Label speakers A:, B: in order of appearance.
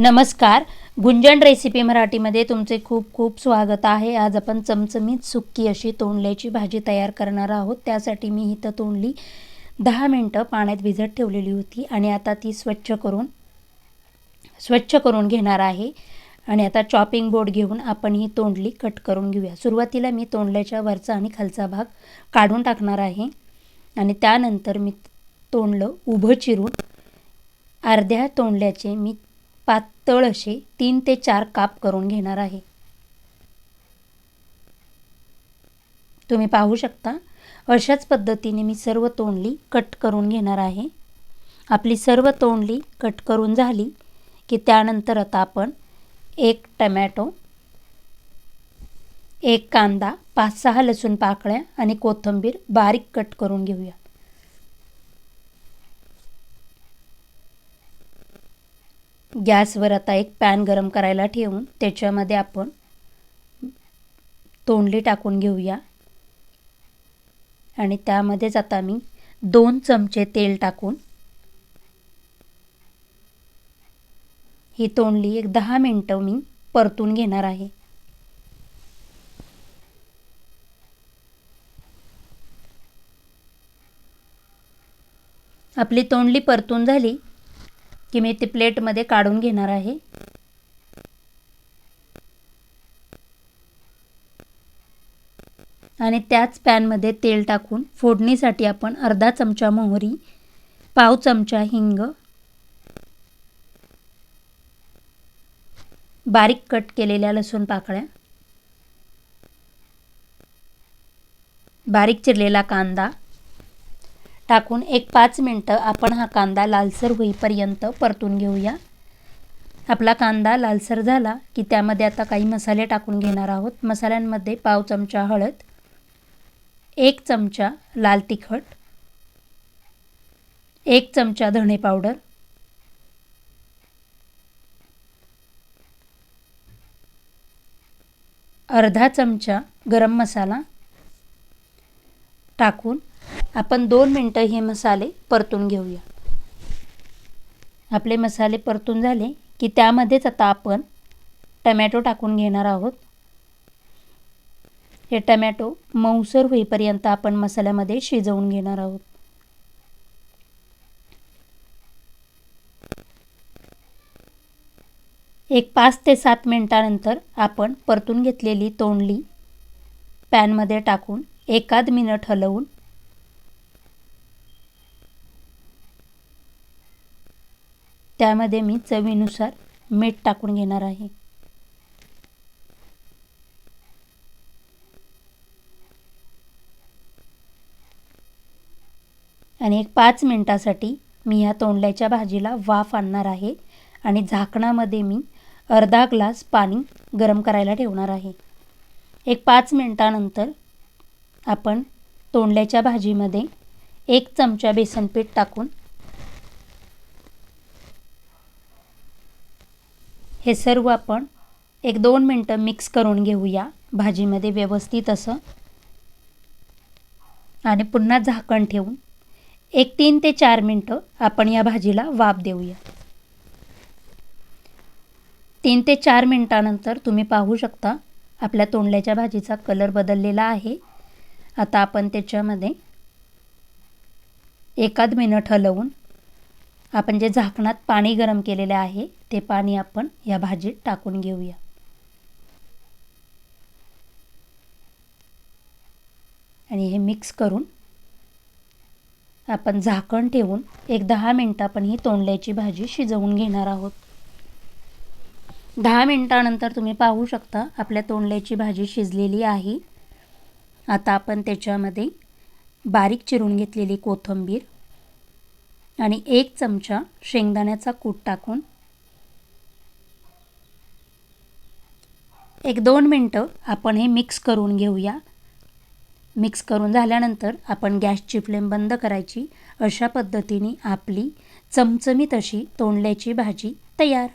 A: नमस्कार. गुंजन रेसिपी मराठीमध्ये तुमचे खूप खूप स्वागत आहे. आज आपण चमचमीत सुक्की अशी तोंडल्याची भाजी तयार करणार आहोत. त्यासाठी मी इथं तोंडली दहा मिनटं पाण्यात भिजत ठेवलेली होती आणि आता ती स्वच्छ करून स्वच्छ करून घेणार आहे. आणि आता चॉपिंग बोर्ड घेऊन आपण ही तोंडली कट करून घेऊया. सुरुवातीला मी तोंडल्याच्या वरचा आणि खालचा भाग काढून टाकणार आहे. आणि त्यानंतर मी तोंडलं उभं चिरून अर्ध्या तोंडल्याचे मी पातळ असे तीन ते चार काप करून घेणार आहे. तुम्ही पाहू शकता अशाच पद्धतीने मी सर्व तोंडली कट करून घेणार आहे. आपली सर्व तोंडली कट करून झाली की त्यानंतर आता आपण एक टमॅटो एक कांदा पाच सहा लसूण पाकळ्या आणि कोथिंबीर बारीक कट करून घेऊया. गॅसवर आता एक पॅन गरम करायला ठेवून त्याच्यामध्ये आपण तोंडली टाकून घेऊया. आणि त्यामध्येच आता मी दोन चमचे तेल टाकून ही तोंडली एक दहा मिनटं मी परतून घेणार आहे. आपली तोंडली परतून झाली. की मी ती प्लेटमध्ये काढून घेणार आहे. आणि त्याच पॅनमध्ये तेल टाकून फोडणीसाठी आपण अर्धा चमचा मोहरी पाव चमचा हिंग बारीक कट केलेल्या लसूण पाकळ्या बारीक चिरलेला कांदा टाकून एक पाच मिनटं आपण हा कांदा लालसर होईपर्यंत परतून घेऊया. आपला कांदा लालसर झाला की त्यामध्ये आता काही मसाले टाकून घेणार आहोत. मसाल्यांमध्ये पाव चमचा हळद एक चमचा लाल तिखट एक चमचा धणे पावडर अर्धा चमचा गरम मसाला टाकून आपण दोन मिनटं हे मसाले परतून घेऊया. आपले मसाले परतून झाले की त्यामध्येच आता आपण टमॅटो टाकून घेणार आहोत. हे टमॅटो मऊसर होईपर्यंत आपण मसाल्यामध्ये शिजवून घेणार आहोत. एक पाच ते सात मिनटानंतर आपण परतून घेतलेली तोंडली पॅनमध्ये टाकून एकाद मिनिट हलवून त्यामध्ये मी चवीनुसार मीठ टाकून घेणार आहे. आणि एक पाच मिनटासाठी मी ह्या तोंडल्याच्या भाजीला वाफ आणणार आहे आणि झाकणामध्ये मी अर्धा ग्लास पाणी गरम करायला ठेवणार आहे. एक पाच मिनटानंतर आपण तोंडल्याच्या भाजीमध्ये एक चमचा बेसन पीठ टाकून हे सर्व आपण एक दोन मिनटं मिक्स करून घेऊया. भाजीमध्ये व्यवस्थित असं. आणि पुन्हा झाकण ठेवून एक तीन ते चार मिनटं आपण या भाजीला वाफ देऊया. तीन ते चार मिनटानंतर तुम्ही पाहू शकता आपल्या तोंडल्याच्या भाजीचा कलर बदललेला आहे. आता आपण त्याच्यामध्ये एकाद मिनिट हलवून आपण जे झाकणात पाणी गरम केलेले आहे ते पाणी आपण या भाजीत टाकून घेऊया. आणि हे मिक्स करून आपण झाकण ठेवून एक दहा मिनटं आपण ही तोंडल्याची भाजी शिजवून घेणार आहोत. दहा मिनटानंतर तुम्ही पाहू शकता आपल्या तोंडल्याची भाजी शिजलेली आहे. आता आपण त्याच्यामध्ये बारीक चिरून घेतलेली कोथिंबीर आणि एक चमचा शेंगदाण्याचा कूट टाकून एक दोन मिनटं आपण हे मिक्स करून घेऊया. मिक्स करून झाल्यानंतर आपण गॅसची फ्लेम बंद करायची. अशा पद्धतीने आपली चमचमीत अशी तोंडल्याची भाजी तयार.